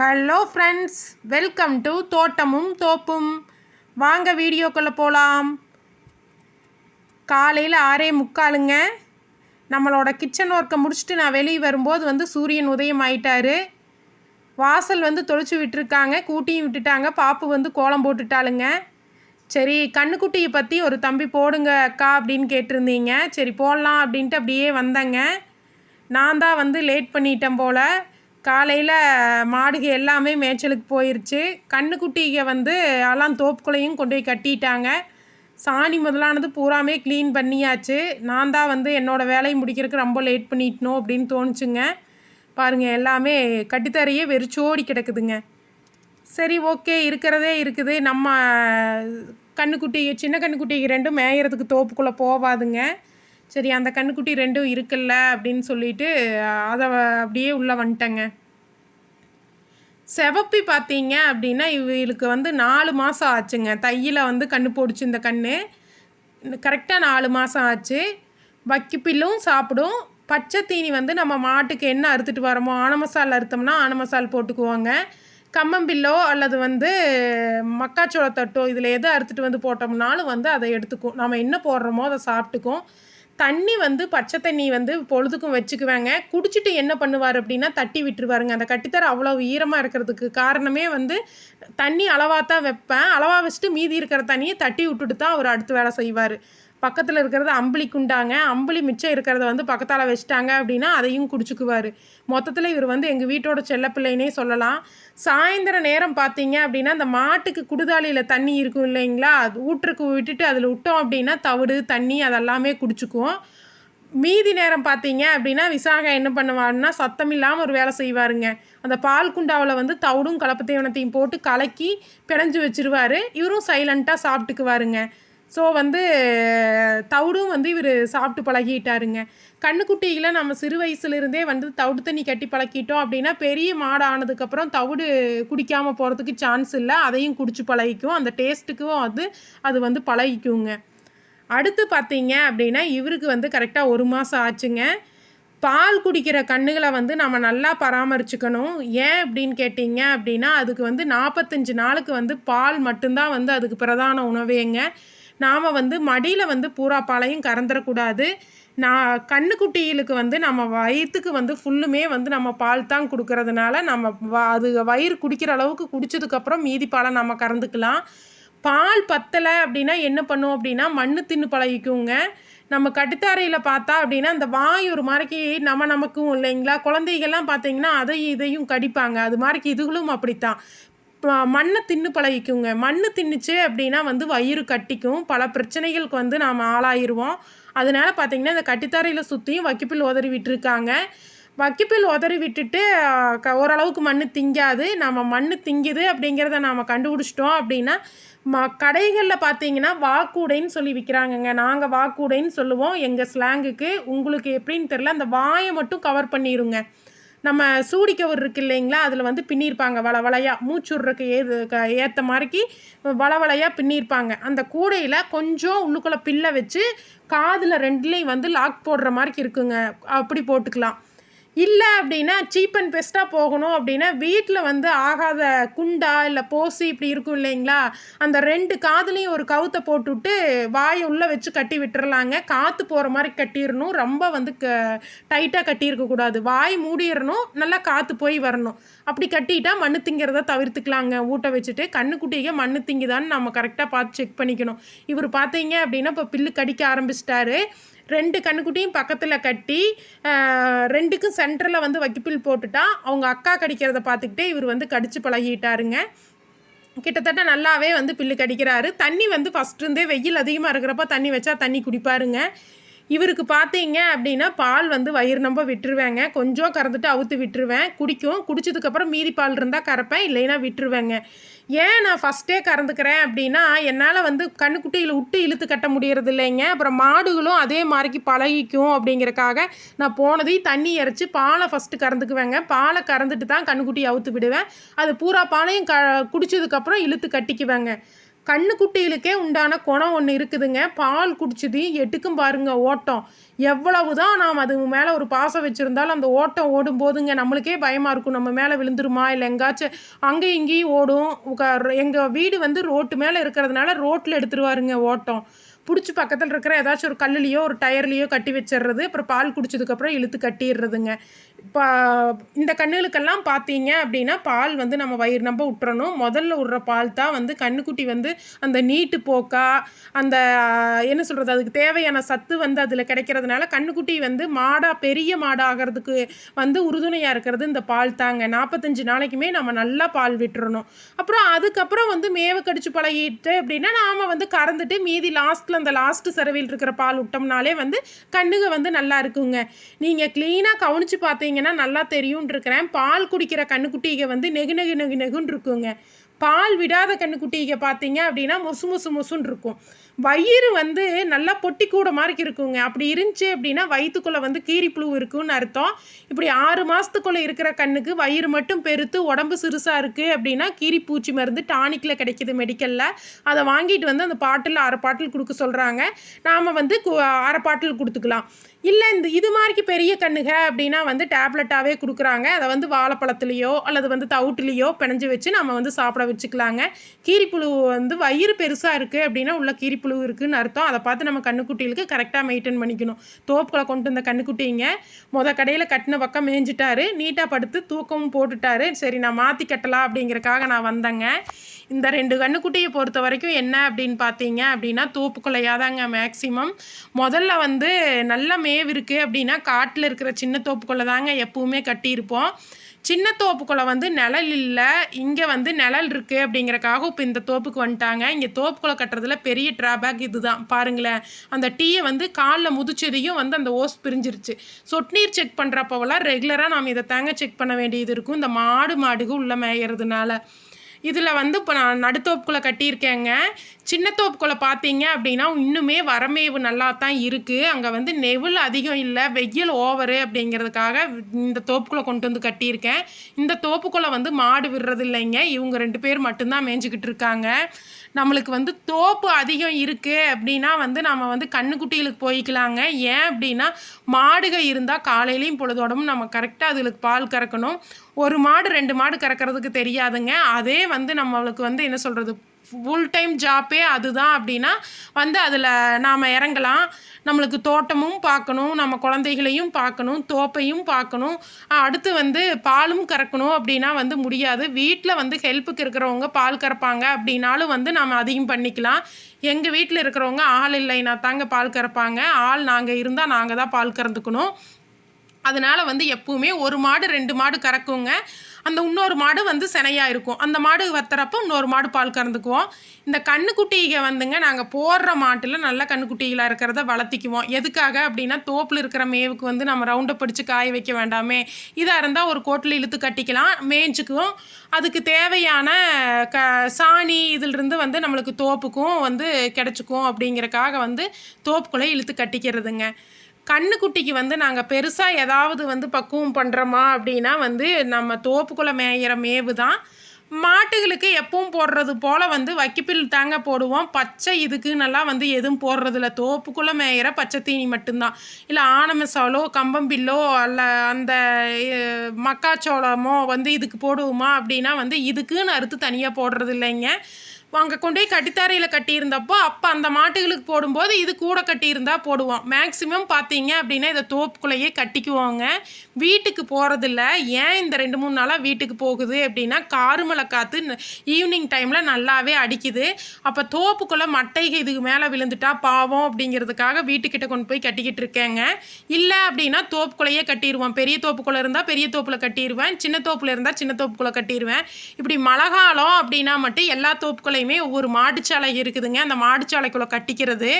Hello friends welcome to தோட்டமும் தோப்பும் வாங்க வீடியோக்குள்ளே போகலாம் காலையில் ஆறே முக்காலுங்க. நம்மளோட கிச்சன் ஒர்க்கை முடிச்சுட்டு நான் வெளியே வரும்போது வந்து சூரியன் உதயம் ஆயிட்டார். வாசல் வந்து தொளிச்சு விட்டுருக்காங்க. கூட்டியும் விட்டுட்டாங்க. பாப்பு வந்து கோலம் போட்டுட்டாளுங்க. சரி கண்ணுக்குட்டியை பற்றி ஒரு தம்பி போடுங்க அக்கா அப்படின்னு கேட்டிருந்தீங்க. சரி போடலாம் அப்படின்ட்டு அப்படியே வந்தேங்க. நான் தான் வந்து லேட் பண்ணிட்டேன் போல். காலையில் மாடுக எல்லாமே மேய்ச்சலுக்கு போயிருச்சு. கண்ணுக்குட்டிக வந்து எல்லாம் தோப்புக்குள்ளேயும் கொண்டு போய் கட்டிட்டாங்க. சாணி முதலானது பூராமே க்ளீன் பண்ணியாச்சு. நான் தான் வந்து என்னோடய வேலையை முடிக்கிறதுக்கு ரொம்ப லேட் பண்ணிட்டணும் அப்படின்னு தோணுச்சுங்க. பாருங்கள் எல்லாமே கட்டித்தரையே வெறிச்சோடி கிடக்குதுங்க. சரி ஓகே இருக்கிறதே இருக்குது. நம்ம கண்ணுக்குட்டி சின்ன கண்ணுக்குட்டி ரெண்டும் மேயறதுக்கு தோப்புக்குள்ளே போகாதுங்க சரி அந்த கண்ணுக்குட்டி ரெண்டும் இருக்குல்ல அப்படின்னு சொல்லிட்டு அதை அப்படியே உள்ளே வந்துட்டேங்க. செவப்பி பார்த்தீங்க அப்படின்னா இவளுக்கு வந்து நாலு மாதம் ஆச்சுங்க. தையில் வந்து கண்ணு போடுச்சு இந்த கண்ணு. கரெக்டாக நாலு மாதம் ஆச்சு. வக்கிப்பில்லும் சாப்பிடும். பச்சை தீனி வந்து நம்ம மாட்டுக்கு என்ன அறுத்துட்டு வரோமோ ஆன மசால் அறுத்தோம்னா ஆன மசால் போட்டுக்குவோங்க. கம்மம்பில்லோ அல்லது வந்து மக்காச்சோளத்தட்டோ இதில் எது அறுத்துட்டு வந்து போட்டோம்னாலும் வந்து அதை எடுத்துக்கும் நம்ம என்ன போடுறோமோ அதை சாப்பிட்டுக்கும் தண்ணி வந்து பச்சை தண்ணி வந்து பொழுதுக்கும் வச்சுக்குவேங்க. குடிச்சிட்டு என்ன பண்ணுவார் அப்படின்னா தட்டி விட்டுருவாருங்க. அந்த கட்டித்தர அவ்வளோ ஈரமாக இருக்கிறதுக்கு காரணமே வந்து தண்ணி அளவாக தான் வைப்பேன். அளவாக வச்சுட்டு மீதி இருக்கிற தண்ணியை தட்டி விட்டுட்டு தான் அவர் அடுத்து வேலை செய்வார். பக்கத்தில் இருக்கிறது அம்பளி குண்டாங்க. அம்பளி மிச்சம் இருக்கிறத வந்து பக்கத்தால் வச்சுட்டாங்க அப்படின்னா அதையும் குடிச்சுக்குவார். மொத்தத்தில் இவர் வந்து எங்கள் வீட்டோட செல்லப்பிள்ளைனே சொல்லலாம். சாயந்தர நேரம் பார்த்தீங்க அப்படின்னா அந்த மாட்டுக்கு குடுதாலியில் தண்ணி இருக்கும் இல்லைங்களா? அது ஊற்றுக்கு விட்டுட்டு அதில் விட்டோம் அப்படின்னா தவிடு தண்ணி அதெல்லாமே குடிச்சுக்குவோம். மீதி நேரம் பார்த்தீங்க அப்படின்னா விசாகா என்ன பண்ணுவாருன்னா சத்தம் இல்லாமல் ஒரு வேலை செய்வாருங்க. அந்த பால் குண்டாவில் வந்து தவிடும் கலப்பு தீவனத்தையும் போட்டு கலக்கி பிணைஞ்சு வச்சிருவாரு. இவரும் சைலண்ட்டாக சாப்பிட்டுக்குவாருங்க. ஸோ வந்து தவிடும் வந்து இவர் சாப்பிட்டு பழகிட்டாருங்க. கண்ணுக்குட்டியில் நம்ம சிறு வயசுலேருந்தே வந்து தவிடு தண்ணி கட்டி பழக்கிட்டோம் அப்படின்னா பெரிய மாடு ஆனதுக்கப்புறம் தவிடு குடிக்காமல் போகிறதுக்கு சான்ஸ் இல்லை. அதையும் குடிச்சு பழகிக்கும் அந்த டேஸ்ட்டுக்கும் வந்து அது வந்து பழகிக்குங்க. அடுத்து பார்த்தீங்க அப்படின்னா இவருக்கு வந்து கரெக்டாக ஒரு மாதம் ஆச்சுங்க. பால் குடிக்கிற கண்ணுகளை வந்து நம்ம நல்லா பராமரிச்சுக்கணும். ஏன் அப்படின்னு கேட்டிங்க அப்படின்னா அதுக்கு வந்து நாற்பத்தஞ்சு நாளுக்கு வந்து பால் மட்டும்தான் வந்து அதுக்கு பிரதான உணவேங்க. நாம் வந்து மடியில் வந்து பூரா பாலையும் கறந்துடக்கூடாது நான் கண்ணுக்குட்டிகளுக்கு வந்து நம்ம வயிற்றுக்கு வந்து ஃபுல்லுமே வந்து நம்ம பால் தான் கொடுக்கறதுனால நம்ம வ அது வயிறு குடிக்கிற அளவுக்கு குடித்ததுக்கப்புறம் மீதி பாலை நம்ம கறந்துக்கலாம். பால் பத்தலை அப்படின்னா என்ன பண்ணும் அப்படின்னா மண்ணு தின்னு பழகிக்குங்க. நம்ம கட்டுத்தாரையில் பார்த்தா அப்படின்னா அந்த வாய் ஒரு மாதிரிக்கு நம்ம நமக்கும் இல்லைங்களா? குழந்தைகள்லாம் பார்த்தீங்கன்னா அதையும் இதையும் கடிப்பாங்க. அது மாதிரிக்கு இதுகளும் அப்படித்தான். மண்ணை தின்னு பழகிக்குங்க. மண் தின்னுச்சு அப்படின்னா வந்து வயிறு கட்டிக்கும். பல பிரச்சனைகளுக்கு வந்து நாம் ஆளாயிருவோம். அதனால பார்த்திங்கன்னா இந்த கட்டித்தரையில் சுற்றியும் வக்கிப்பில் உதறி விட்டுருக்காங்க. வக்கிப்பில் உதறி விட்டுட்டு க ஓரளவுக்கு மண் திங்காது. நம்ம மண் திங்குது அப்படிங்கிறத நாம் கண்டுபிடிச்சிட்டோம் அப்படின்னா ம கடைகளில் பார்த்தீங்கன்னா வாக்கூடைன்னு சொல்லி விற்கிறாங்கங்க நாங்கள் வாக்கூடைன்னு சொல்லுவோம் எங்கள் ஸ்லாங்குக்கு. உங்களுக்கு எப்படின்னு தெரில அந்த வாயை மட்டும் கவர் பண்ணிடுங்க நம்ம சூடிக்கவர் இருக்கு இல்லைங்களா? அதில் வந்து பின்னிருப்பாங்க. வள வளையாக மூச்சுடுறக்கு ஏது க ஏற்ற மாதிரிக்கு வள வளையாக பின்னிருப்பாங்க. அந்த கூடையில் கொஞ்சம் உள்ளுக்குள்ளே பில்லை வச்சு காதில் ரெண்டுலேயும் வந்து லாக் போடுற மாதிரிக்கு இருக்குங்க. அப்படி போட்டுக்கலாம். இல்லை அப்படின்னா சீப் அண்ட் பெஸ்ட்டாக போகணும் அப்படின்னா வீட்டில் வந்து ஆகாத குண்டா இல்லை போசி இப்படி இருக்கும் இல்லைங்களா? அந்த ரெண்டு காதுலேயும் ஒரு கவுத்தை போட்டுவிட்டு வாயை உள்ளே வச்சு கட்டி விட்டுறலாங்க. காற்று போகிற மாதிரி கட்டிடணும் ரொம்ப வந்து க டைட்டாக கட்டியிருக்கக்கூடாது வாய் மூடிடணும் நல்லா காற்று போய் வரணும். அப்படி கட்டிட்டா மண்ணு திங்கிறத தவிர்த்துக்கலாங்க. ஊட்ட வச்சுட்டு கண்ணுக்குட்டியை மண்ணு திங்குதான்னு நம்ம கரெக்டாக பார்த்து செக் பண்ணிக்கணும். இவர் பார்த்தீங்க அப்படின்னா இப்போ பில்லு கடிக்க ஆரம்பிச்சிட்டாரு. ரெண்டு கண்ணுக்குட்டியும் பக்கத்தில் கட்டி ரெண்டுக்கும் சென்டரில் வந்து வைக்கிப்பில் போட்டுட்டா அவங்க அக்கா கடிக்கிறத பார்த்துக்கிட்டே இவர் வந்து கடிச்சு பழகிட்டாருங்க. கிட்டத்தட்ட நல்லாவே வந்து பில்லு கடிக்கிறாரு. தண்ணி வந்து ஃபஸ்ட்டுருந்தே வெயில் அதிகமாக இருக்கிறப்ப தண்ணி வச்சா தண்ணி குடிப்பாருங்க. இவருக்கு பார்த்தீங்க அப்படின்னா பால் வந்து வயிறு நம்ப விட்டுருவேங்க. கொஞ்சம் கறந்துட்டு அவுத்து விட்டுருவேன். குடிக்கும். குடிச்சதுக்கப்புறம் மீதி பால் இருந்தால் கறப்பேன். இல்லைன்னா விட்டுருவேங்க. ஏன் நான் ஃபஸ்ட்டே கறந்துக்கிறேன் அப்படின்னா என்னால் வந்து கண்ணுக்குட்டியில் விட்டு இழுத்து கட்ட முடியறது இல்லைங்க. அப்புறம் மாடுகளும் அதே மாதிரிக்கு பழகிக்கும் அப்படிங்கிறக்காக நான் போனதையும் தண்ணி இறச்சி பாலை ஃபஸ்ட்டு கறந்துக்குவேங்க. பாலை கறந்துட்டு தான் கண்ணுக்குட்டி அவுத்து விடுவேன். அது பூரா பாலையும் க குடித்ததுக்கப்புறம் இழுத்து கட்டிக்குவேங்க. கண்ணுக்குட்டிகளுக்கே உண்டான குணம் ஒன்று இருக்குதுங்க. பால் குடிச்சது எட்டுக்கும் பாருங்க ஓட்டம். எவ்வளவு தான் நாம் அது மேலே ஒரு பாசம் வச்சுருந்தாலும் அந்த ஓட்டம் ஓடும் போதுங்க நம்மளுக்கே பயமாக இருக்கும். நம்ம மேலே விழுந்துருமா? இல்லை எங்காச்சும் அங்கேயும் இங்கேயும் ஓடும். எங்கள் வீடு வந்து ரோட்டு மேலே இருக்கிறதுனால ரோட்டில் எடுத்துருவாருங்க ஓட்டம். பிடிச்சி பக்கத்தில் இருக்கிற ஏதாச்சும் ஒரு கல்லுலேயோ ஒரு டயர்லேயோ கட்டி வச்சிடுறது அப்புறம் பால் குடிச்சதுக்கப்புறம் இழுத்து கட்டிடுறதுங்க இப்போ இந்த கண்ணுகளுக்கெல்லாம் பார்த்தீங்க அப்படின்னா பால் வந்து நம்ம வயிறு நம்ப விட்டுறணும் முதல்ல விட்ற பால் தான் வந்து கண்ணுக்குட்டி வந்து அந்த நீட்டு போக்கா அந்த என்ன சொல்கிறது அதுக்கு தேவையான சத்து வந்து அதில் கிடைக்கிறதுனால கண்ணுக்குட்டி வந்து மாடாக பெரிய மாடாக ஆகிறதுக்கு வந்து உறுதுணையாக இருக்கிறது இந்த பால் தாங்க. நாற்பத்தஞ்சு நாளைக்குமே நம்ம நல்லா பால் விட்டுறணும். அப்புறம் அதுக்கப்புறம் வந்து மேவை கடிச்சு பழகிட்டு அப்படின்னா நாம் வந்து கறந்துட்டு மீதி லாஸ்ட்டில் அந்த லாஸ்ட்டு சரவையில் இருக்கிற பால் விட்டோம்னாலே வந்து கண்ணுக வந்து நல்லா இருக்குங்க. நீங்கள் க்ளீனாக கவனித்து பார்த்தீங்கன்னா நல்லா தெரியும்னு இருக்கிறேன் பால் குடிக்கிற கண்ணுக்குட்டிக வந்து நெகு நெகு நெகு நெகுன்னு இருக்குங்க பால் விடாத கண்ணுக்குட்டிக பார்த்தீங்க அப்படின்னா மொசு மொசு மொசுன்னு இருக்கும் வயிறு வந்து நல்லா பொட்டி கூட மாதிரி இருக்குங்க அப்படி இருந்துச்சு அப்படின்னா வயிற்றுக்குள்ளே வந்து கீரி புழு இருக்குன்னு அர்த்தம். இப்படி ஆறு மாதத்துக்குள்ளே இருக்கிற கண்ணுக்கு வயிறு மட்டும் பெருத்து உடம்பு சிறுசாக இருக்குது அப்படின்னா கீரிப்பூச்சி மருந்து டானிக்கில் கிடைக்கிது மெடிக்கலில். அதை வாங்கிட்டு வந்து அந்த பாட்டில் அரை பாட்டில் கொடுக்க சொல்கிறாங்க நாம் வந்து அரை பாட்டில் கொடுத்துக்கலாம். இல்லை இந்த இது மாதிரிக்கு பெரிய கண்ணுக அப்படின்னா வந்து டேப்லெட்டாகவே கொடுக்குறாங்க. அதை வந்து வாழைப்பழத்துலேயோ அல்லது வந்து தவுட்டுலேயோ பிணைஞ்சு வச்சு நம்ம வந்து சாப்பிட வச்சுக்கலாங்க. கீரிப்புழு வந்து வயிறு பெருசாக இருக்குது அப்படின்னா உள்ள கீரிப்புழு இருக்குதுன்னு அர்த்தம். அதை பார்த்து நம்ம கண்ணுக்குட்டிகளுக்கு கரெக்டாக மெயின்டைன் பண்ணிக்கணும். தோப்புக்களை கொண்டு வந்த கண்ணுக்குட்டிங்க மொதல் கடையில் கட்டின பக்கம் மேய்ஞ்சிட்டாரு. நீட்டாக படுத்து தூக்கமும் போட்டுட்டாரு. சரி நான் மாற்றி கட்டலாம் அப்படிங்கிறக்காக நான் வந்தேங்க. இந்த ரெண்டு கண்ணுக்குட்டியை பொறுத்த வரைக்கும் என்ன அப்படின்னு பார்த்தீங்க அப்படின்னா தோப்புக்குள்ளையாதாங்க மேக்சிமம் முதல்ல வந்து நல்ல மேவு இருக்குது அப்படின்னா காட்டில் இருக்கிற சின்ன தோப்புக்குள்ளே தாங்க எப்பவுமே கட்டியிருப்போம். சின்ன தோப்புக்குள்ளே வந்து நிழல் இல்லை. இங்கே வந்து நிழல் இருக்குது அப்படிங்கிறக்காக இப்போ இந்த தோப்புக்கு வந்துட்டாங்க. இங்கே தோப்புக்குள்ளே கட்டுறதுல பெரிய ட்ராபேக் இது தான் பாருங்களேன். அந்த டீயை வந்து காலில் முதிச்சதையும் வந்து அந்த ஓஸ் பிரிஞ்சிருச்சு. சொட்நீர் செக் பண்ணுறப்போவெல்லாம் ரெகுலராக நாம் இதை தாங்க செக் பண்ண வேண்டியது இருக்கும். இந்த மாடு மாடுகள் உள்ளே மேயறதுனால. இதில் வந்து இப்போ நான் நடுத்தோப்புக்குள்ளே கட்டியிருக்கேங்க. சின்ன தோப்புக்குள்ளே பார்த்தீங்க அப்படின்னா இன்னுமே வரமேவு நல்லா தான் இருக்குது அங்கே வந்து நெவில் அதிகம் இல்லை வெயில் ஓவரு அப்படிங்கிறதுக்காக இந்த தோப்புக்குள்ளே கொண்டு வந்து கட்டியிருக்கேன். இந்த தோப்புக்குள்ளே வந்து மாடு விடுறது இல்லைங்க இவங்க ரெண்டு பேர் மட்டும்தான் மேய்ஞ்சிக்கிட்டு இருக்காங்க. நம்மளுக்கு வந்து தோப்பு அதிகம் இருக்குது அப்படின்னா வந்து நம்ம வந்து கண்ணுக்குட்டிகளுக்கு போய்க்கலாங்க. ஏன் அப்படின்னா மாடுகள் இருந்தால் காலையிலையும் பொழுதோடமும் நம்ம கரெக்டாக அதுகளுக்கு பால் கறக்கணும். ஒரு மாடு ரெண்டு மாடு கறக்கிறதுக்கு தெரியாதுங்க. அதே வந்து நம்மளுக்கு வந்து என்ன சொல்கிறது ஃபுல் டைம் ஜாப்பே அதுதான் அப்படின்னா வந்து அதில் நாம் இறங்கலாம். நம்மளுக்கு தோட்டமும் பார்க்கணும் நம்ம குழந்தைகளையும் பார்க்கணும் தோப்பையும் பார்க்கணும். அடுத்து வந்து பாலும் கறக்கணும் அப்படின்னா வந்து முடியாது. வீட்டில் வந்து ஹெல்ப்புக்கு இருக்கிறவங்க பால் கறப்பாங்க அப்படின்னாலும் வந்து நாம் அதிகம் பண்ணிக்கலாம். எங்கள் வீட்டில் இருக்கிறவங்க ஆள் இல்லைன்னா தாங்க பால் கறப்பாங்க. ஆள் நாங்கள் இருந்தால் நாங்கள் தான் பால் கறந்துக்கணும். அதனால் வந்து எப்பவுமே ஒரு மாடு ரெண்டு மாடு கறக்குங்க. அந்த இன்னொரு மாடு வந்து சினையாக இருக்கும். அந்த மாடு வத்துறப்போ இன்னொரு மாடு பால் கறந்துக்குவோம். இந்த கண்ணுக்குட்டிக வந்துங்க நாங்கள் போடுற மாட்டில் நல்ல கண்ணுக்குட்டிகளாக இருக்கிறத வளர்த்திக்குவோம். எதுக்காக அப்படின்னா தோப்பில் இருக்கிற மேவுக்கு வந்து நம்ம ரவுண்டை பிடிச்சி காய வைக்க வேண்டாமே. இதாக இருந்தால் ஒரு கோட்டில் இழுத்து கட்டிக்கலாம். மேய்ஞ்சிக்கும் அதுக்கு தேவையான க சாணி இதிலிருந்து வந்து நம்மளுக்கு தோப்புக்கும் வந்து கிடச்சிக்கும் அப்படிங்கிறக்காக வந்து தோப்புக்குள்ளே இழுத்து கட்டிக்கிறதுங்க. கண்ணுக்குட்டிக்கு வந்து நாங்கள் பெருசாக ஏதாவது வந்து பக்குவம் பண்ணுறோமா அப்படின்னா வந்து நம்ம தோப்புக்குள்ளே மேயிற மேவு தான் மாட்டுகளுக்கு எப்பவும் போடுறது போல் வந்து வைக்கப்பில் தாங்க போடுவோம். பச்சை இதுக்குன்னெல்லாம் வந்து எதுவும் போடுறதில்ல. தோப்புக்குள்ளே மேயிற பச்சை தீனி மட்டும்தான். இல்லை ஆனமசாலோ கம்பம்பில்லோ அல்ல அந்த மக்காச்சோளமோ வந்து இதுக்கு போடுவோமா அப்படின்னா வந்து இதுக்குன்னு அறுத்து தனியாக போடுறது இல்லைங்க அங்கே கொண்டு போய் கட்டித்தாரையில் கட்டியிருந்தப்போ அப்போ அந்த மாட்டுகளுக்கு போடும்போது இது கூட கட்டியிருந்தா போடுவோம் மேக்ஸிமம் பார்த்தீங்க அப்படின்னா இதை தோப்புக்குள்ளேயே கட்டிக்குவோங்க. வீட்டுக்கு போகிறதில்ல ஏன் இந்த ரெண்டு மூணு நாளாக வீட்டுக்கு போகுது அப்படின்னா காருமலை காற்று ஈவினிங் டைமில் நல்லாவே அடிக்குது. அப்போ தோப்புக்குள்ளே மட்டைகள் இதுக்கு மேலே விழுந்துட்டா பாவம் அப்படிங்கிறதுக்காக வீட்டுக்கிட்ட கொண்டு போய் கட்டிக்கிட்டு இருக்கேங்க. இல்லை அப்படின்னா தோப்புக்குள்ளேயே கட்டிடுவோம் பெரிய தோப்புக்குள்ளே இருந்தால் பெரிய தோப்பில் கட்டிடுவேன் சின்ன தோப்பில் இருந்தால் சின்ன தோப்புக்குள்ளே கட்டிடுவேன் இப்படி மழை காலம் அப்படின்னா மட்டும் எல்லா தோப்புக்குள்ளே ஊர்லேயுமே ஒவ்வொரு மாட்டுச்சாலை இருக்குதுங்க. அந்த மாட்டுச்சாலைக்குள்ளே கட்டிக்கிறது.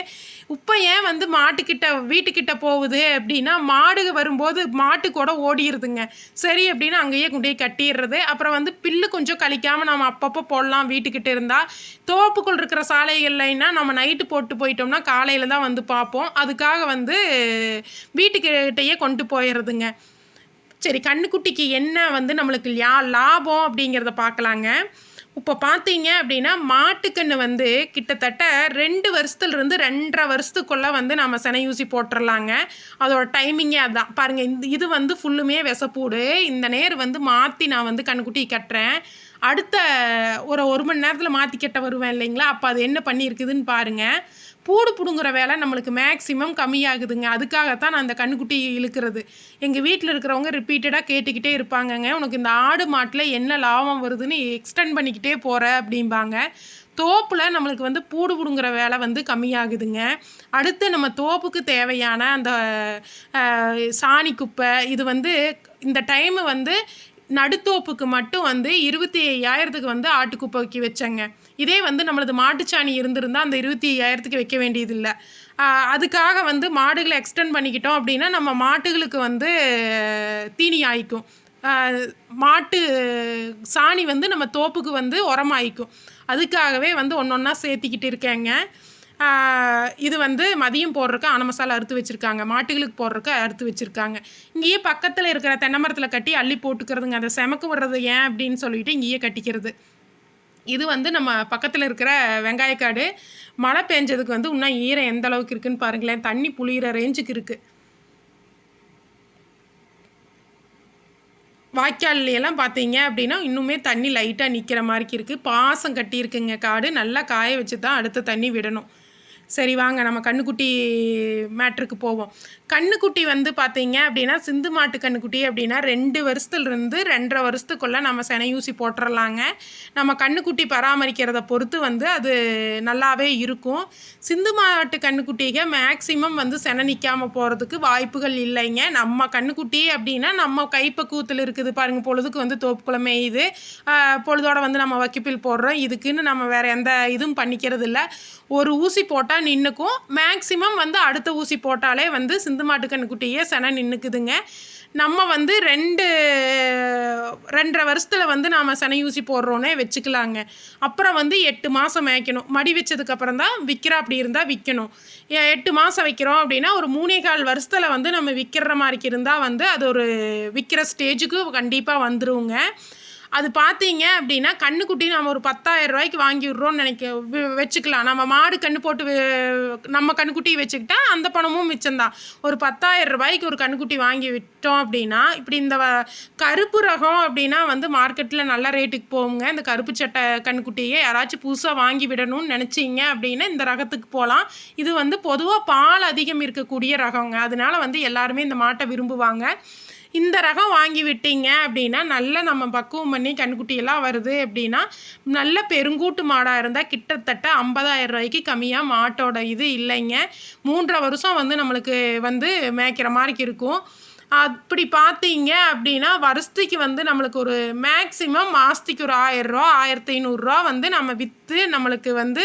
இப்போ ஏன் வந்து மாட்டுக்கிட்ட வீட்டுக்கிட்ட போகுது அப்படின்னா மாடு வரும்போது மாட்டு கூட ஓடிடுதுங்க சரி அப்படின்னு அங்கேயே கொண்டு போய் கட்டிடுறது. அப்புறம் வந்து பில்லு கொஞ்சம் கழிக்காமல் நம்ம அப்பப்போ போடலாம் வீட்டுக்கிட்ட இருந்தால் தோப்புக்குள் இருக்கிற சாலைகள்லைன்னா நம்ம நைட்டு போட்டு போயிட்டோம்னா காலையில் தான் வந்து பார்ப்போம். அதுக்காக வந்து வீட்டுக்கிட்டேயே கொண்டு போயிடுறதுங்க. சரி கண்ணுக்குட்டிக்கு என்ன வந்து நம்மளுக்கு யா லாபம் அப்படிங்கிறத பார்க்கலாங்க. இப்போ பார்த்தீங்க அப்படின்னா மாட்டுக்கன்று வந்து கிட்டத்தட்ட ரெண்டு வருஷத்துலேருந்து ரெண்டரை வருஷத்துக்குள்ளே வந்து நம்ம செனை ஊசி போட்டுடலாங்க அதோட டைமிங்கே அதுதான் பாருங்கள் இந்த இது வந்து ஃபுல்லுமே விசப்பூடு இந்த நேர் வந்து மாற்றி நான் வந்து கண்ணுக்குட்டி கட்டுறேன். அடுத்த ஒரு ஒரு மணி நேரத்தில் மாற்றி கட்ட வருவேன் இல்லைங்களா? அப்போ அது என்ன பண்ணியிருக்குதுன்னு பாருங்கள் பூடு பிடுங்குற வேலை நம்மளுக்கு மேக்ஸிமம் கம்மியாகுதுங்க. அதுக்காகத்தான் நான் அந்த கண்ணுக்குட்டி இழுக்கிறது. எங்கள் வீட்டில் இருக்கிறவங்க ரிப்பீட்டடாக கேட்டுக்கிட்டே இருப்பாங்கங்க. உனக்கு இந்த ஆடு மாட்டில் என்ன லாபம் வருதுன்னு எக்ஸ்டெண்ட் பண்ணிக்கிட்டே போகிற அப்படிம்பாங்க. தோப்பில் நம்மளுக்கு வந்து பூடு பிடுங்குற வேலை வந்து கம்மியாகுதுங்க. அடுத்து நம்ம தோப்புக்கு தேவையான அந்த சாணி குப்பை இது வந்து இந்த டைமு வந்து நடுத்தோப்புக்கு மட்டும் வந்து இருபத்தி ஐயாயிரத்துக்கு வந்து ஆட்டுக்குப்பைக்கு வச்சேங்க. இதே வந்து நம்மளது மாட்டுச்சாணி இருந்திருந்தால் அந்த இருபத்தி ஐயாயிரத்துக்கு வைக்க வேண்டியதில்லை. அதுக்காக வந்து மாடுகளை எக்ஸ்டெண்ட் பண்ணிக்கிட்டோம் அப்படின்னா நம்ம மாட்டுகளுக்கு வந்து தீனி ஆயிக்கும். மாட்டு சாணி வந்து நம்ம தோப்புக்கு வந்து உரமாயிக்கும் அதுக்காகவே வந்து ஒன்று ஒன்றா சேர்த்திக்கிட்டு இருக்கேங்க. இது வந்து மதியம் போடுறதுக்கு ஆன மசாலா அறுத்து வச்சுருக்காங்க. மாட்டுகளுக்கு போடுறதுக்கு அறுத்து வச்சுருக்காங்க. இங்கேயே பக்கத்தில் இருக்கிற தென்னை மரத்தில் கட்டி அள்ளி போட்டுக்கிறதுங்க. அதை செமக்கு விடுறது ஏன் அப்படின்னு சொல்லிட்டு இங்கேயே கட்டிக்கிறது. இது வந்து நம்ம பக்கத்தில் இருக்கிற வெங்காயக்காடு. மழை பெஞ்சதுக்கு வந்து இன்னும் ஈரம் எந்த அளவுக்கு இருக்குன்னு பாருங்களேன். தண்ணி புளியிற ரேஞ்சுக்கு இருக்குது வாய்க்கால்ல பார்த்தீங்க அப்படின்னா இன்னுமே தண்ணி லைட்டாக நிற்கிற மாதிரி இருக்குது பாசம் கட்டியிருக்குங்க காடு. நல்லா காய வச்சு தான் அடுத்த தண்ணி விடணும். சரி வாங்க நம்ம கண்ணுக்குட்டி மேட்ருக்கு போவோம். கண்ணுக்குட்டி வந்து பார்த்தீங்க அப்படின்னா சிந்து மாட்டு கண்ணுக்குட்டி அப்படின்னா ரெண்டு வருஷத்துலேருந்து ரெண்டரை வருஷத்துக்குள்ளே நம்ம செனையூசி போட்டுடலாங்க நம்ம கண்ணுக்குட்டி பராமரிக்கிறத பொறுத்து வந்து அது நல்லாவே இருக்கும். சிந்து மாட்டு கண்ணுக்குட்டிக மேக்ஸிமம் வந்து செனை நிற்காமல் போகிறதுக்கு வாய்ப்புகள் இல்லைங்க. நம்ம கண்ணுக்குட்டி அப்படின்னா நம்ம கைப்பக்குவத்தில் இருக்குது பாருங்கள் பொழுதுக்கு வந்து தோப்புக்குள்ள இது பொழுதோடு வந்து நம்ம வக்கிப்பில் போடுறோம். இதுக்குன்னு நம்ம வேறு எந்த இதுவும் பண்ணிக்கிறது இல்லை ஒரு ஊசி போட்டால் நின்றுக்கும் மேக்ஸிமம் வந்து அடுத்த ஊசி போட்டாலே வந்து சிந்து மாட்டுக்கண்ணுக்குட்டியே செனை நின்றுக்குதுங்க நம்ம வந்து ரெண்டு ரெண்டரை வருஷத்தில் வந்து நாம் செனை ஊசி போடுறோன்னே வச்சுக்கலாங்க. அப்புறம் வந்து எட்டு மாதம் மேய்க்கணும். மடி வச்சதுக்கப்புறம் தான் விற்கிற அப்படி இருந்தால் விற்கணும் எட்டு மாதம் வைக்கிறோம் அப்படின்னா ஒரு மூணே கால் வருஷத்தில் வந்து நம்ம விற்கிற மாதிரி இருந்தால் வந்து அது ஒரு விற்கிற ஸ்டேஜுக்கு கண்டிப்பாக வந்துருங்க. அது பார்த்தீங்க அப்படின்னா கண்ணுக்குட்டி நம்ம ஒரு பத்தாயிரம் ரூபாய்க்கு வாங்கி விட்றோம்னு நினைக்க வச்சுக்கலாம். நம்ம மாடு கண்ணு போட்டு நம்ம கண்ணுக்குட்டி வச்சுக்கிட்டா அந்த பணமும் மிச்சம்தான் ஒரு பத்தாயிரம் ரூபாய்க்கு ஒரு கண்ணுக்குட்டி வாங்கி விட்டோம் அப்படின்னா இப்படி இந்த வ- கருப்பு ரகம் அப்படின்னா வந்து மார்க்கெட்டில் நல்ல ரேட்டுக்கு போகுங்க. இந்த கருப்பு சட்டை கண்ணுக்குட்டியை யாராச்சும் புதுசாக வாங்கி விடணும்னு நினச்சிங்க அப்படின்னா இந்த ரகத்துக்கு போகலாம் இது வந்து பொதுவாக பால் அதிகம் இருக்கக்கூடிய ரகங்க. அதனால வந்து எல்லாருமே இந்த மாட்டை விரும்புவாங்க. இந்த ரகம் வாங்கி விட்டீங்க அப்படின்னா நல்ல நம்ம பக்குவம் பண்ணி கண்குட்டியெல்லாம் வருது அப்படின்னா நல்ல பெருங்கூட்டு மாடாக இருந்தால் கிட்டத்தட்ட ஐம்பதாயிரம் ரூபாய்க்கு கம்மியாக மாட்டோட இது இல்லைங்க. மூன்றரை வருஷம் வந்து நம்மளுக்கு வந்து மேய்க்கிற மாதிரி இருக்கும். அப்படி பார்த்தீங்க அப்படின்னா வருஷத்துக்கு வந்து நம்மளுக்கு ஒரு மேக்ஸிமம் மாதத்துக்கு ஒரு ஆயிரரூவா ஆயிரத்தி ஐநூறுரூவா வந்து நம்ம விற்று நம்மளுக்கு வந்து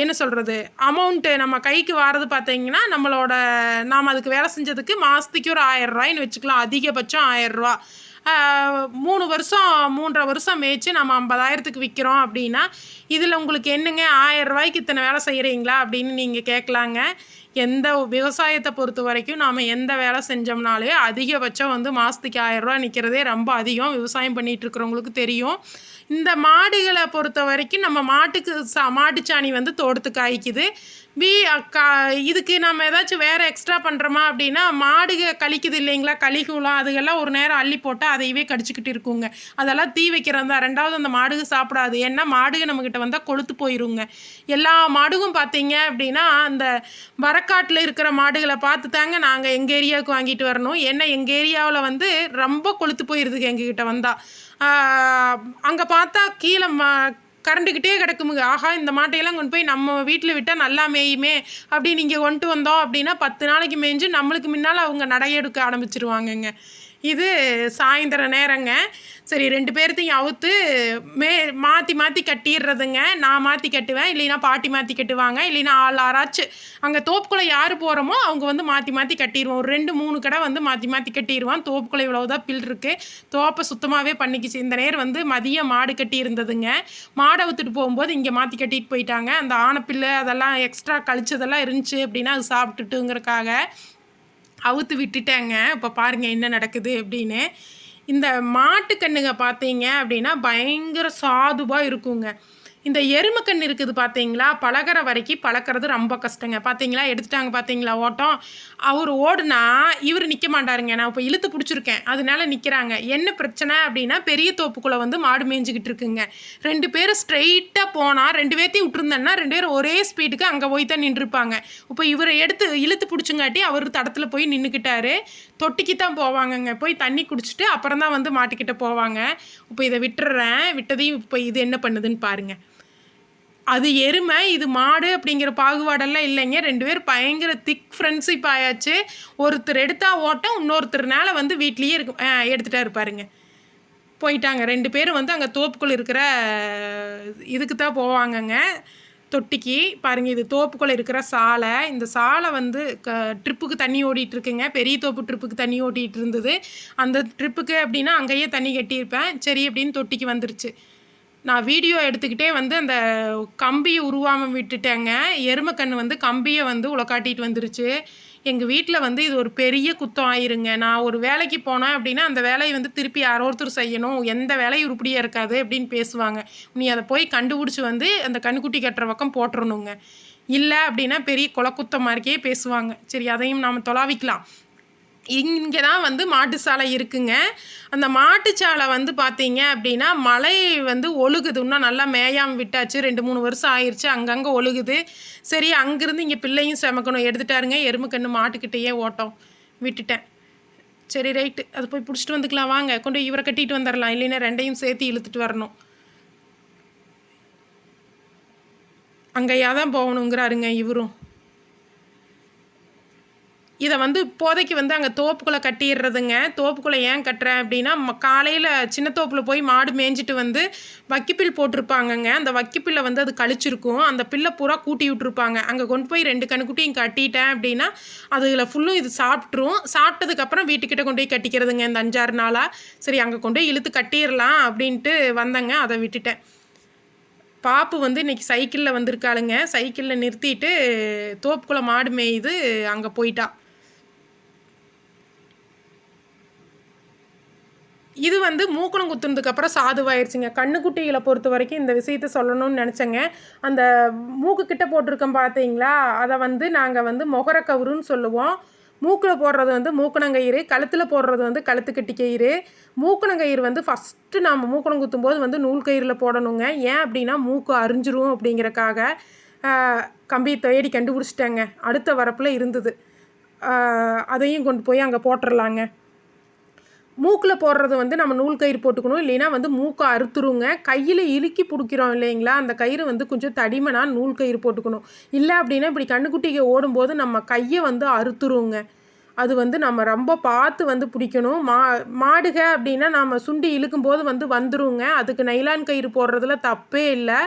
என்ன சொல்கிறது அமௌண்ட்டு நம்ம கைக்கு வர்றது பார்த்தீங்கன்னா நம்மளோட நாம் அதுக்கு வேலை செஞ்சதுக்கு மாதத்துக்கு ஒரு ஆயிரரூவாயின்னு வச்சுக்கலாம். அதிகபட்சம் ஆயிரரூவா மூணு வருஷம் மூன்றரை வருஷம் மேய்ச்சி நம்ம ஐம்பதாயிரத்துக்கு விற்கிறோம் அப்படின்னா இதில் உங்களுக்கு என்னங்க ஆயிரம் ரூபாய்க்கு இத்தனை வேலை செய்கிறீங்களா அப்படின்னு நீங்கள் கேட்கலாங்க. எந்த விவசாயத்தை பொறுத்த வரைக்கும் நாம் எந்த வேலை செஞ்சோம்னாலே அதிகபட்சம் வந்து மாதத்துக்கு ஆயிரரூவா நிற்கிறதே ரொம்ப அதிகம். விவசாயம் பண்ணிகிட்ருக்கிறவங்களுக்கு தெரியும். இந்த மாடுகளை பொறுத்த வரைக்கும் நம்ம மாட்டுக்கு சா மாட்டுச்சாணி வந்து தோட்டத்துக்கு காய்க்குது. பி கா இதுக்கு நம்ம ஏதாச்சும் வேறு எக்ஸ்ட்ரா பண்ணுறோமா அப்படின்னா மாடுக கழிக்குது இல்லைங்களா? கழிகுலாம் அதுகெல்லாம் ஒரு நேரம் அள்ளி போட்டால் அதையவே கடிச்சிக்கிட்டு இருக்குங்க. அதெல்லாம் தீ வைக்கிறது தான் ரெண்டாவது அந்த மாடுக சாப்பிடாது. ஏன்னா மாடுக நம்மக்கிட்ட வந்தால் கொளுத்து போயிருங்க. எல்லா மாடுகும் பார்த்தீங்க அப்படின்னா அந்த வரக்காட்டில் இருக்கிற மாடுகளை பார்த்து தாங்க நாங்கள் எங்கள் ஏரியாவுக்கு வாங்கிட்டு வரணும். ஏன்னா எங்கள் ஏரியாவில் வந்து ரொம்ப கொளுத்து போயிருதுங்க எங்ககிட்ட வந்தால் அங்கே பார்த்தா கீழே ம கரண்டுக்கிட்டே கிடக்குமுங்க. ஆஹா இந்த மாட்டையெல்லாம் கொண்டு போய் நம்ம வீட்டில் விட்டால் நல்லா மேயுமே அப்படி நீங்கள் கொண்டு வந்தோம் அப்படின்னா பத்து நாளைக்கு மேய்ஞ்சு நம்மளுக்கு முன்னால் அவங்க நடையெடுக்க ஆரம்பிச்சிருவாங்கங்க. இது சாயந்தர நேரங்க. சரி ரெண்டு பேர்த்தையும் அவுத்து மே மாற்றி மாற்றி கட்டிடுறதுங்க நான் மாற்றி கட்டுவேன் இல்லைன்னா பாட்டி மாற்றி கட்டுவாங்க இல்லைன்னா ஆள் ஆராய்ச்சி அங்கே தோப்புக்குள்ளே யார் போகிறோமோ அவங்க வந்து மாற்றி மாற்றி கட்டிடுவோம் ஒரு ரெண்டு மூணு கடை வந்து மாற்றி மாற்றி கட்டிடுவான் தோப்புக்குள்ளே இவ்வளோதான் பில் இருக்குது தோப்பை சுத்தமாகவே பண்ணிக்கிச்சு. இந்த நேர் வந்து மதியம் மாடு கட்டி இருந்ததுங்க மாடை வித்துட்டு போகும்போது இங்கே மாற்றி கட்டிட்டு போயிட்டாங்க. அந்த ஆனப்பில்லு அதெல்லாம் எக்ஸ்ட்ரா கழிச்சதெல்லாம் இருந்துச்சு அப்படின்னா அது சாப்பிட்டுட்டுங்கிறக்காக அவுத்து விட்டுட்டேங்க. இப்போ பாருங்கள் என்ன நடக்குது அப்படின்னு. இந்த மாட்டுக்கண்ணுங்க பார்த்தீங்க அப்படின்னா பயங்கர சாதுவாக இருக்குங்க. இந்த எருமை கண் இருக்குது பார்த்தீங்களா பழகிற வரைக்கும் பழக்கிறது ரொம்ப கஷ்டங்க. பார்த்தீங்களா எடுத்துட்டாங்க பார்த்தீங்களா ஓட்டம். அவர் ஓடுனா இவர் நிற்க மாட்டாருங்க. நான் இப்போ இழுத்து பிடிச்சிருக்கேன். அதனால நிற்கிறாங்க என்ன பிரச்சனை அப்படின்னா பெரிய தோப்புக்குள்ளே வந்து மாடு மேய்ஞ்சிக்கிட்டு இருக்குங்க. ரெண்டு பேரும் ஸ்ட்ரெயிட்டாக போனால் ரெண்டு பேர்த்தையும் விட்டுருந்தேன்னா ரெண்டு பேரும் ஒரே ஸ்பீடுக்கு அங்கே போய் தான் நின்றுருப்பாங்க இப்போ இவரை எடுத்து இழுத்து பிடிச்சங்காட்டி அவர் தடத்தில் போய் நின்றுக்கிட்டாரு தொட்டிக்கு தான் போவாங்கங்க. போய் தண்ணி குடிச்சிட்டு அப்புறம் தான் வந்து மாட்டுக்கிட்ட போவாங்க. இப்போ இதை விட்டுறேன். விட்டதையும் இப்போ இது என்ன பண்ணுதுன்னு பாருங்கள் அது எருமை இது மாடு அப்படிங்கிற பாகுபாடெல்லாம் இல்லைங்க. ரெண்டு பேர் பயங்கர திக் ஃப்ரெண்ட்ஷிப் ஆயாச்சு. ஒருத்தர் எடுத்தால் ஓட்டம் இன்னொருத்தர்னால வந்து வீட்லேயே இருக்கு ஆ, இருப்பாருங்க போயிட்டாங்க. ரெண்டு பேரும் வந்து அங்கே தோப்புக்குள் இருக்கிற இதுக்கு தான் போவாங்கங்க. தொட்டிக்கு பாருங்கள் இது தோப்புக்குள்ளே இருக்கிற சாலை. இந்த சாலை வந்து க ட்ரிப்புக்கு தண்ணி ஓடிட்டுருக்குங்க. பெரிய தோப்பு ட்ரிப்புக்கு தண்ணி ஓட்டிகிட்டு இருந்தது அந்த ட்ரிப்புக்கு அப்படின்னா அங்கேயே தண்ணி கட்டியிருப்பேன். சரி அப்படின்னு தொட்டிக்கு வந்துருச்சு. நான் வீடியோ எடுத்துக்கிட்டே வந்து அந்த கம்பியை உருவாமல் விட்டுட்டேங்க. எருமைக்கண்ணு வந்து கம்பியை வந்து உலக்காட்டிட்டு வந்துருச்சு. எங்கள் வீட்டில் வந்து இது ஒரு பெரிய குத்தம் ஆயிருங்க. நான் ஒரு வேலைக்கு போனேன் அப்படின்னா அந்த வேலையை வந்து திருப்பி யாரோ ஒருத்தர் செய்யணும். எந்த வேலையும் உருப்படியாக இருக்காது அப்படின்னு பேசுவாங்க. நீ அதை போய் கண்டுபிடிச்சி வந்து அந்த கண்ணுக்குட்டி கட்டுற பக்கம் போட்டுறணுங்க. இல்லை அப்படின்னா பெரிய குலக்குத்தம் மாதிரிக்கே பேசுவாங்க. சரி அதையும் நாம் தொலாவிக்கலாம். இங்கே தான் வந்து மாட்டு சாலை இருக்குங்க. அந்த மாட்டுச்சாலை வந்து பார்த்தீங்க அப்படின்னா மழை வந்து ஒழுகுது. இன்னும் நல்லா மேயாமல் விட்டாச்சு. ரெண்டு மூணு வருஷம் ஆயிடுச்சு அங்கங்கே ஒழுகுது. சரி அங்கேருந்து இங்கே பிள்ளையும் செமக்கணும். எடுத்துட்டாருங்க. எருமைக்கண்ணு மாட்டுக்கிட்டேயே ஓட்டம். விட்டுட்டேன். சரி ரைட்டு. அது போய் பிடிச்சிட்டு வந்துக்கலாம். வாங்க. கொண்டு இவரை கட்டிட்டு வந்துடலாம் இல்லைன்னா ரெண்டையும் சேர்த்து இழுத்துட்டு வரணும். அங்கேயா தான் போகணுங்கிறாருங்க இவரும். இதை வந்து இப்போதைக்கு வந்து அங்கே தோப்புக்குள்ளே கட்டிடுறதுங்க. தோப்புக்குள்ளே ஏன் கட்டுறேன் அப்படின்னா காலையில் சின்ன தோப்பில் போய் மாடு மேய்ஞ்சிட்டு வந்து வக்கிப்பில் போட்டிருப்பாங்கங்க. அந்த வக்கிப்பில்லை வந்து அது கழிச்சிருக்கும். அந்த பில்லை பூரா கூட்டி விட்டுருப்பாங்க. அங்கே கொண்டு போய் ரெண்டு கண்ணுக்குட்டியும் கட்டிட்டேன் அப்படின்னா அதில் ஃபுல்லும் இது சாப்பிட்ரும் சாப்பிட்டதுக்கப்புறம் வீட்டுக்கிட்ட கொண்டு போய் கட்டிக்கிறதுங்க இந்த அஞ்சாறு நாளாக சரி அங்கே கொண்டு போய் இழுத்து கட்டிடலாம் அப்படின்ட்டு வந்தேங்க. அதை விட்டுட்டேன். பாப்பு வந்து இன்றைக்கி சைக்கிளில் வந்திருக்காளுங்க. சைக்கிளில் நிறுத்திட்டு தோப்புக்குள்ளே மாடு மேயுது அங்கே போயிட்டா. இது வந்து மூக்கணம் குத்துனதுக்கப்புறம் சாதுவாயிருச்சுங்க. கண்ணுக்குட்டிகளை பொறுத்த வரைக்கும் இந்த விஷயத்த சொல்லணும்னு நினச்சேங்க. அந்த மூக்கு கிட்ட போட்டிருக்கோம் பார்த்தீங்களா? அதை வந்து நாங்கள் வந்து மொகரக்கவுருன்னு சொல்லுவோம். மூக்கில் போடுறது வந்து மூக்கணங்கயிறு கழுத்தில் போடுறது வந்து கழுத்துக்கட்டி கயிறு. மூக்கணங்கயிறு வந்து ஃபஸ்ட்டு நாம் மூக்கணம் குத்தும்போது வந்து நூல் கயிறில் போடணுங்க. ஏன் அப்படின்னா மூக்கு அரிஞ்சிரும் அப்படிங்கிறக்காக கம்பி தேடி கண்டுபிடிச்சிட்டேங்க. அடுத்த வரப்பில் இருந்தது. அதையும் கொண்டு போய் அங்கே போட்டுடலாங்க மூக்கில் போடுறது வந்து நம்ம நூல் கயிறு போட்டுக்கணும். இல்லைன்னா வந்து மூக்கை அறுத்துருங்க. கையில் இறுக்கி பிடிக்கிறோம் இல்லைங்களா? அந்த கயிறு வந்து கொஞ்சம் தடிமனாக நூல் கயிறு போட்டுக்கணும். இல்லை அப்படின்னா இப்படி கண்ணுக்குட்டிக்கு ஓடும்போது நம்ம கையை வந்து அறுத்துருங்க. அது வந்து நம்ம ரொம்ப பார்த்து வந்து பிடிக்கணும். மா மாடுக அப்படின்னா நம்ம சுண்டி இழுக்கும்போது வந்து வந்துருங்க. அதுக்கு நைலான் கயிறு போடுறதுல தப்பே இல்லை.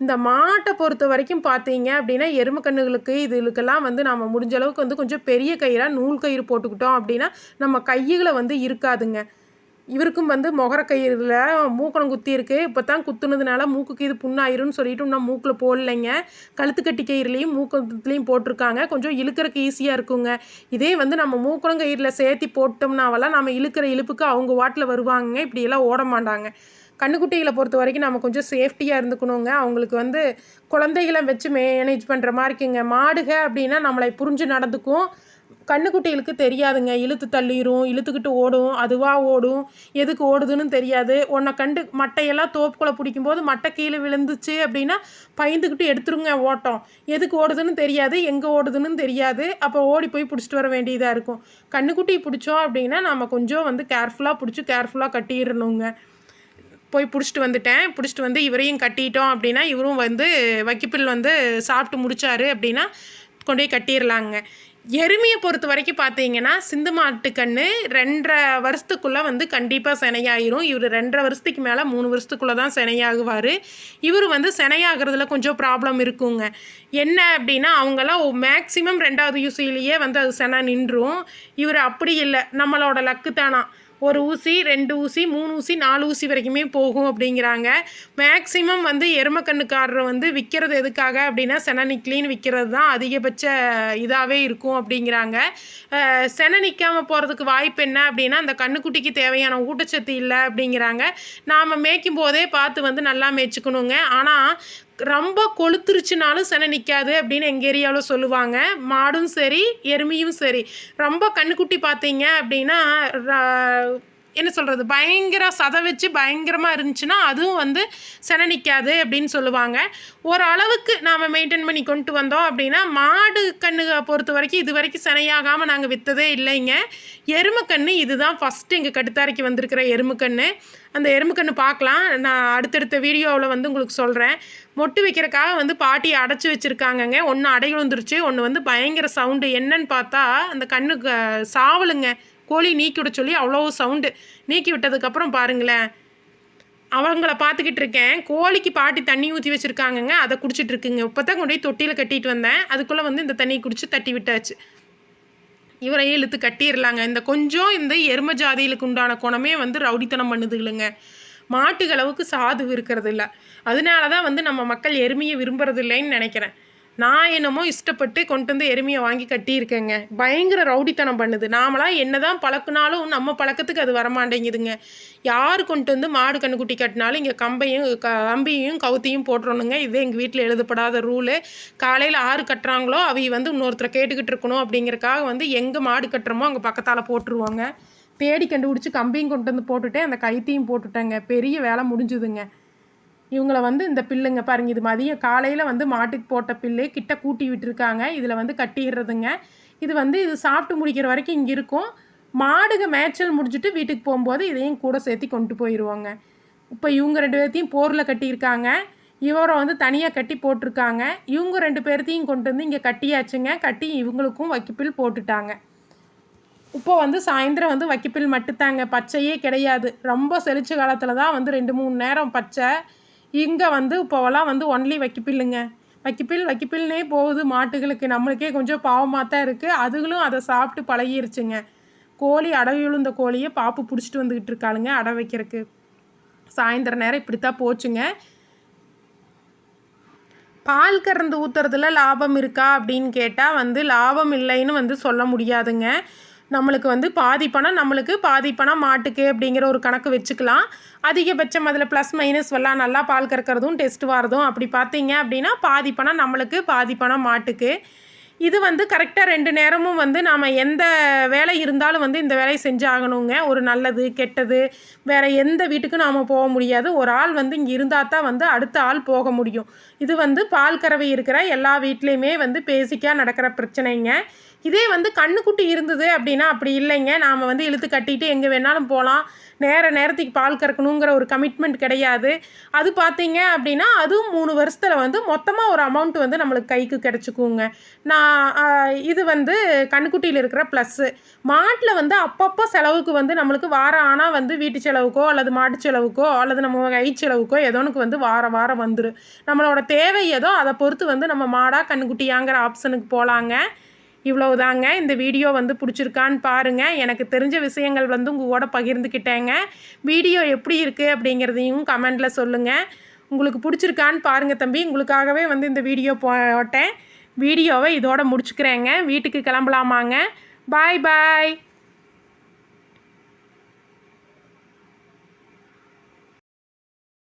இந்த மாட்டை பொறுத்த வரைக்கும் பார்த்தீங்க அப்படின்னா எருமை கண்ணுகளுக்கு இதுகளுக்கெல்லாம் வந்து நம்ம முடிஞ்ச அளவுக்கு வந்து கொஞ்சம் பெரிய கயிறாக நூல் கயிறு போட்டுக்கிட்டோம் அப்படின்னா நம்ம கைகளை வந்து இருக்காதுங்க. இவருக்கும் வந்து முகர கயிறில் மூக்கணம் குத்தி இப்போ தான் குத்துனதுனால மூக்குக்கு இது புண்ணாயிரும்னு சொல்லிட்டு இன்னும் மூக்கில் போடலைங்க. கழுத்துக்கட்டி கயிறுலையும் மூக்கத்துலேயும் போட்டிருக்காங்க. கொஞ்சம் இழுக்கிறதுக்கு ஈஸியாக இருக்குங்க. இதே வந்து நம்ம மூக்கணம் கயிறில் சேர்த்தி போட்டோம்னாவெல்லாம் நம்ம இழுக்கிற இழுப்புக்கு அவங்க வாட்டில் வருவாங்க இப்படியெல்லாம் ஓட மாட்டாங்க. கண்ணுக்குட்டிகளை பொறுத்த வரைக்கும் நம்ம கொஞ்சம் சேஃப்டியாக இருந்துக்கணுங்க. அவங்களுக்கு வந்து குழந்தைகளை வச்சு மேனேஜ் பண்ணுற மாதிரி இருக்குங்க. மாடுக அப்படின்னா நம்மளை புரிஞ்சு நடந்துக்கும். கண்ணுக்குட்டிகளுக்கு தெரியாதுங்க. இழுத்து தள்ளிடும் இழுத்துக்கிட்டு ஓடும் அதுவாக ஓடும். எதுக்கு ஓடுதுன்னு தெரியாது. உன்னை கண்டு மட்டையெல்லாம் தோப்புக்குள்ளே பிடிக்கும்போது மட்டை கீழே விழுந்துச்சு அப்படின்னா பயந்துக்கிட்டு எடுத்துருங்க ஓட்டம். எதுக்கு ஓடுதுன்னு தெரியாது. எங்கே ஓடுதுன்னு தெரியாது. அப்போ ஓடி போய் பிடிச்சிட்டு வர வேண்டியதாக இருக்கும். கண்ணுக்குட்டி பிடிச்சோம் அப்படின்னா நம்ம கொஞ்சம் வந்து கேர்ஃபுல்லாக பிடிச்சி கேர்ஃபுல்லாக கட்டிடணுங்க. போய் பிடிச்சிட்டு வந்துட்டேன். பிடிச்சிட்டு வந்து இவரையும் கட்டிட்டோம் அப்படின்னா இவரும் வந்து வக்கிப்பில் வந்து சாப்பிட்டு முடித்தாரு அப்படின்னா கொண்டு போய் கட்டிடலாங்க எருமையை பொறுத்த வரைக்கும் பார்த்தீங்கன்னா சிந்து மாட்டுக்கண்ணு ரெண்டரை வருஷத்துக்குள்ளே வந்து கண்டிப்பாக சினையாயிரும். இவர் ரெண்டரை வருஷத்துக்கு மேலே மூணு வருஷத்துக்குள்ளே தான் சினையாகுவார். இவர் வந்து சினையாகிறதுல கொஞ்சம் ப்ராப்ளம் இருக்குங்க. என்ன அப்படின்னா அவங்களாம் மேக்ஸிமம் ரெண்டாவது யூசிலேயே வந்து அது செனை நின்றும். இவர் அப்படி இல்லை. நம்மளோட லக்கு தானா. ஒரு ஊசி ரெண்டு ஊசி மூணு ஊசி நாலு ஊசி வரைக்குமே போகும் அப்படிங்கிறாங்க. மேக்ஸிமம் வந்து எருமக்கண்ணுக்காரரை வந்து விற்கிறது எதுக்காக அப்படின்னா செனனிக்லின்னு விற்கிறது தான் அதிகபட்ச இதாகவே இருக்கும் அப்படிங்கிறாங்க. சென நிற்காமல் போகிறதுக்கு வாய்ப்பு என்ன அப்படின்னா அந்த கண்ணுக்குட்டிக்கு தேவையான ஊட்டச்சத்து இல்லை அப்படிங்கிறாங்க. நாம் மேய்க்கும் போதே பார்த்து வந்து நல்லா மேய்ச்சிக்கணுங்க. ஆனால் ரொம்ப கொளுத்துருச்சுனாலும் செனை நிற்காது அப்படின்னு எங்கள் ஏரியாவில் சொல்லுவாங்க. மாடும் சரி எருமையும் சரி. ரொம்ப கண்ணுக்குட்டி பார்த்தீங்க அப்படின்னா என்ன சொல்கிறது பயங்கர சதை வச்சு பயங்கரமாக இருந்துச்சுன்னா அதுவும் வந்து செனை நிற்காது அப்படின்னு சொல்லுவாங்க. ஓரளவுக்கு நாம் மெயின்டைன் பண்ணி கொண்டு வந்தோம் அப்படின்னா மாடு கண்ணு பொறுத்த வரைக்கும் இது வரைக்கும் சினையாகாமல் நாங்கள் விற்றதே இல்லைங்க. எருமைக்கண்ணு இதுதான் ஃபஸ்ட்டு எங்கள் கட்டுத்தாரைக்கு வந்திருக்கிற எருமக்கண்ணு அந்த எறும்புக்கண்ணு பார்க்கலாம். நான் அடுத்தடுத்த வீடியோவில் வந்து உங்களுக்கு சொல்கிறேன் மொட்டு வைக்கிறக்காக வந்து பாட்டி அடைச்சி வச்சுருக்காங்கங்க. ஒன்று அடை விழுந்துருச்சு ஒன்று வந்து பயங்கர சவுண்டு என்னன்னு பார்த்தா அந்த கண்ணுக்கு சாவலுங்க. கோழி நீக்கி விட சொல்லி அவ்வளோ சவுண்டு நீக்கி விட்டதுக்கப்புறம் பாருங்களேன். அவங்கள பார்த்துக்கிட்டு இருக்கேன். கோழிக்கு பாட்டி தண்ணி ஊற்றி வச்சுருக்காங்கங்க. அதை குடிச்சிட்டு இருக்குங்க. இப்போ தான் கொண்டு போய் தொட்டியில் கட்டிட்டு வந்தேன். அதுக்குள்ளே வந்து இந்த தண்ணியை குடிச்சு தட்டி விட்டாச்சு. இவரையும் இழுத்து கட்டிடலாங்க இந்த கொஞ்சம் இந்த எரும ஜாதிகளுக்கு உண்டான குணமே வந்து ரவுடித்தனம் பண்ணுதுங்களுங்க மாட்டுகளவுக்கு சாது இருக்கிறது இல்லை அதனால தான் வந்து நம்ம மக்கள் எருமையை விரும்புறது இல்லைன்னு நினைக்கிறேன். நான் என்னமோ இஷ்டப்பட்டு கொண்டு வந்து எருமையை வாங்கி கட்டியிருக்கேங்க. பயங்கர ரவுடித்தனம் பண்ணுது. நாமளாம் என்ன தான் பழக்கினாலும் நம்ம பழக்கத்துக்கு அது வரமாட்டேங்குதுங்க. யார் கொண்டு வந்து மாடு கண்ணுக்குட்டி கட்டினாலும் இங்கே கம்பையும் கம்பியையும் கவுத்தியும் போட்டுறணுங்க. இதே எங்கள் வீட்டில் எழுதப்படாத ரூலு. காலையில் ஆறு கட்டுறாங்களோ அவை வந்து இன்னொருத்தரை கேட்டுக்கிட்டு இருக்கணும் அப்படிங்கிறக்காக வந்து எங்கே மாடு கட்டுறோமோ அங்கே பக்கத்தால் போட்டுருவாங்க. தேடி கண்டுபிடிச்சி கம்பியும் கொண்டு வந்து போட்டுட்டேன். அந்த கைத்தையும் போட்டுட்டேங்க. பெரிய வேலை முடிஞ்சுதுங்க. இவங்களை வந்து இந்த பில்லுங்க பாருங்கள் இது மதியம் காலையில் வந்து மாட்டுக்கு போட்ட பில்லு கிட்ட கூட்டி விட்டுருக்காங்க. இதில் வந்து கட்டிடுறதுங்க. இது வந்து இது சாப்பிட்டு முடிக்கிற வரைக்கும் இங்கே இருக்கும். மாடுங்க மேய்ச்சல் முடிச்சுட்டு வீட்டுக்கு போகும்போது இதையும் கூட சேர்த்து கொண்டு போயிடுவாங்க இப்போ இவங்க ரெண்டு பேர்த்தையும் போரில் கட்டியிருக்காங்க. இவரை வந்து தனியாக கட்டி போட்டிருக்காங்க. இவங்க ரெண்டு பேர்த்தையும் கொண்டு வந்து இங்கே கட்டியாச்சுங்க. கட்டி இவங்களுக்கும் வைக்கப்பில் போட்டுட்டாங்க. இப்போ வந்து சாயந்தரம் வந்து வைக்கப்பில் மட்டுத்தாங்க பச்சையே கிடையாது. ரொம்ப செழிச்ச காலத்தில் தான் வந்து ரெண்டு மூணு நேரம் பச்சை இங்கே வந்து இப்போவெல்லாம் வந்து ஒன்லி வைக்கப்பில்லுங்க. வைக்கப்பில் வைக்கப்பில்னே போகுது மாட்டுகளுக்கு. நம்மளுக்கே கொஞ்சம் பாவமாக தான் இருக்குது அதுகளும் அதை சாப்பிட்டு பழகிருச்சுங்க. கோழி அடவி விழுந்த கோழியை பாப்பு பிடிச்சிட்டு வந்துக்கிட்டு இருக்காளுங்க அடை வைக்கிறதுக்கு. சாயந்தர நேரம் இப்படித்தான் போச்சுங்க. பால் கறந்து ஊற்றுறதுல லாபம் இருக்கா அப்படின்னு கேட்டால் வந்து லாபம் இல்லைன்னு வந்து சொல்ல முடியாதுங்க. நம்மளுக்கு வந்து பாதி பணம் நம்மளுக்கு பாதி பணம் மாட்டுக்கு அப்படிங்கிற ஒரு கணக்கு வச்சுக்கலாம். அதிகபட்சம் அதில் ப்ளஸ் மைனஸ் எல்லாம் நல்லா பால் கறக்கிறதும் டெஸ்ட் வரதும் அப்படி பார்த்தீங்க அப்படின்னா பாதி பணம் நம்மளுக்கு பாதி பணம் மாட்டுக்கு. இது வந்து கரெக்டாக ரெண்டு நேரமும் வந்து நாம் எந்த வேலை இருந்தாலும் வந்து இந்த வேலையை செஞ்சாகணுங்க. ஒரு நல்லது கெட்டது வேறு எந்த வீட்டுக்கும் நாம் போக முடியாது. ஒரு ஆள் வந்து இங்கே இருந்தால் தான் வந்து அடுத்த ஆள் போக முடியும். இது வந்து பால் கறவை இருக்கிற எல்லா வீட்லேயுமே வந்து பேசிக்காக நடக்கிற பிரச்சனைங்க. இதே வந்து கண்ணுக்குட்டி இருந்தது அப்படின்னா அப்படி இல்லைங்க. நாம் வந்து இழுத்து கட்டிட்டு எங்கே வேணாலும் போகலாம் நேர நேரத்துக்கு பால் கறக்கணுங்கிற ஒரு கமிட்மெண்ட் கிடையாது. அது பார்த்தீங்க அப்படின்னா அதுவும் மூணு வருஷத்தில் வந்து மொத்தமாக ஒரு அமௌண்ட் வந்து நம்மளுக்கு கைக்கு கிடச்சிக்குங்க. நான் இது வந்து கண்ணுக்குட்டியில் இருக்கிற ப்ளஸ்ஸு மாட்டில் வந்து அப்பப்போ செலவுக்கு வந்து நம்மளுக்கு வாரம் ஆனால் வந்து வீட்டு செலவுக்கோ அல்லது மாட்டு செலவுக்கோ அல்லது நம்ம கை செலவுக்கோ ஏதோனுக்கு வந்து வாரம் வாரம் வந்துடும் நம்மளோட தேவை ஏதோ அதை பொறுத்து வந்து நம்ம மாடாக கண்ணுக்குட்டியாங்கிற ஆப்ஷனுக்கு போகலாங்க இவ்வளவுதாங்க. இந்த வீடியோ வந்து பிடிச்சிருக்கான்னு பாருங்கள் எனக்கு தெரிஞ்ச விஷயங்கள் வந்து உங்கள் கூட பகிர்ந்துக்கிட்டேங்க வீடியோ எப்படி இருக்குது அப்படிங்கிறதையும் கமெண்டில் சொல்லுங்கள் உங்களுக்கு பிடிச்சிருக்கான்னு பாருங்கள் தம்பி. உங்களுக்காகவே வந்து இந்த வீடியோ போட்டேன். வீடியோவை இதோட முடிச்சுக்கிறேங்க. வீட்டுக்கு கிளம்பலாமாங்க. பாய் பாய்